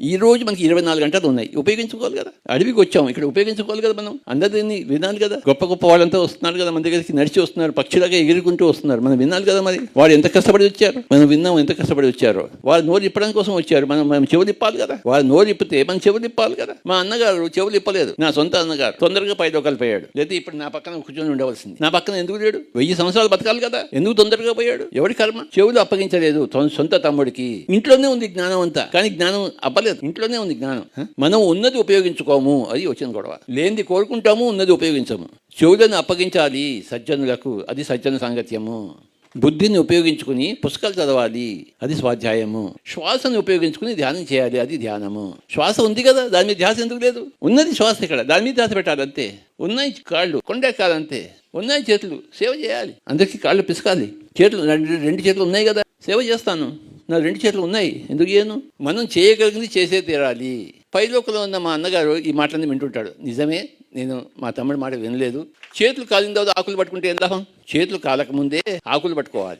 ఈ రోజు మనకి ఇరవై నాలుగు గంటలు ఉన్నాయి. ఉపయోగించుకోవాలి కదా. అడవికి వచ్చాం ఇక్కడ ఉపయోగించుకోవాలి కదా మనం. అందరినీ వినాలి కదా. గొప్ప గొప్ప వాళ్ళంతా వస్తున్నారు కదా. మన దగ్గరికి నడిచి వస్తున్నారు. పక్షులాగా ఎగురుకుంటూ వస్తున్నారు. మనం వినాలి కదా మరి. వారు ఎంత కష్టపడి వచ్చారు? మనం విన్నాం ఎంత కష్టపడి వచ్చారు. వాళ్ళు నోరు ఇప్పడం కోసం వచ్చారు. మనం మనం చెవులు ఇప్పాలి కదా. వాళ్ళు నోరు ఇప్పితే మనం చెవులు ఇప్పాలి కదా. మా అన్నగారు చెవులు ఇప్పలేదు నా సొంత అన్నగారు తొందరగా పైదోకాలు పోయాడు. లేదా ఇప్పుడు నా పక్కన కూర్చొని ఉండవలసింది. నా పక్కన ఎందుకు లేడు? వెయ్యి సంవత్సరాలు బతకాలి కదా. ఎందుకు తొందరగా పోయాడు? ఎవరి కర్మ? చెవులు అప్పగించలేదు. సొంత తమ్ముడికి. ఇంట్లోనే ఉంది జ్ఞానం అంతా. కానీ జ్ఞానం రాలేదు ఇంట్లోనే ఉంది జ్ఞానం. మనం ఉన్నది ఉపయోగించుకోము. అది వచ్చిన గొడవ. లేనిది కోరుకుంటాము ఉన్నది ఉపయోగించము. చెవులను అప్పగించాలి సజ్జనులకు. అది సజ్జన సాంగత్యము. బుద్ధిని ఉపయోగించుకుని పుస్తకాలు చదవాలి. అది స్వాధ్యాయము. శ్వాసను ఉపయోగించుకుని ధ్యానం చేయాలి. అది ధ్యానము. శ్వాస ఉంది కదా. దాని మీద ధ్యాస ఎందుకు లేదు? ఉన్నది శ్వాస ఇక్కడ. దాని మీద ధ్యాస పెట్టాలి అంతే. ఉన్నాయి కాళ్ళు. కొండెక్కాలంతే ఉన్నాయి చేతులు. సేవ చేయాలి. అందరికీ కాళ్ళు పిసకాలి. చేతులు రెండు రెండు చేతులు ఉన్నాయి కదా. సేవ చేస్తాను. నా రెండు చేతులు ఉన్నాయి. ఎందుకు చేయను? మనం చేయగలిగింది చేసే తీరాలి. పైలోకంలో ఉన్న మా అన్నగారు ఈ మాటలన్నీ వింటుంటాడు. నిజమే నేను మా తమ్ముడి మాట వినలేదు. చేతులు కాలిన తర్వాత ఆకులు పట్టుకుంటే ఏం లాభం? చేతులు కాలకముందే ఆకులు పట్టుకోవాలి.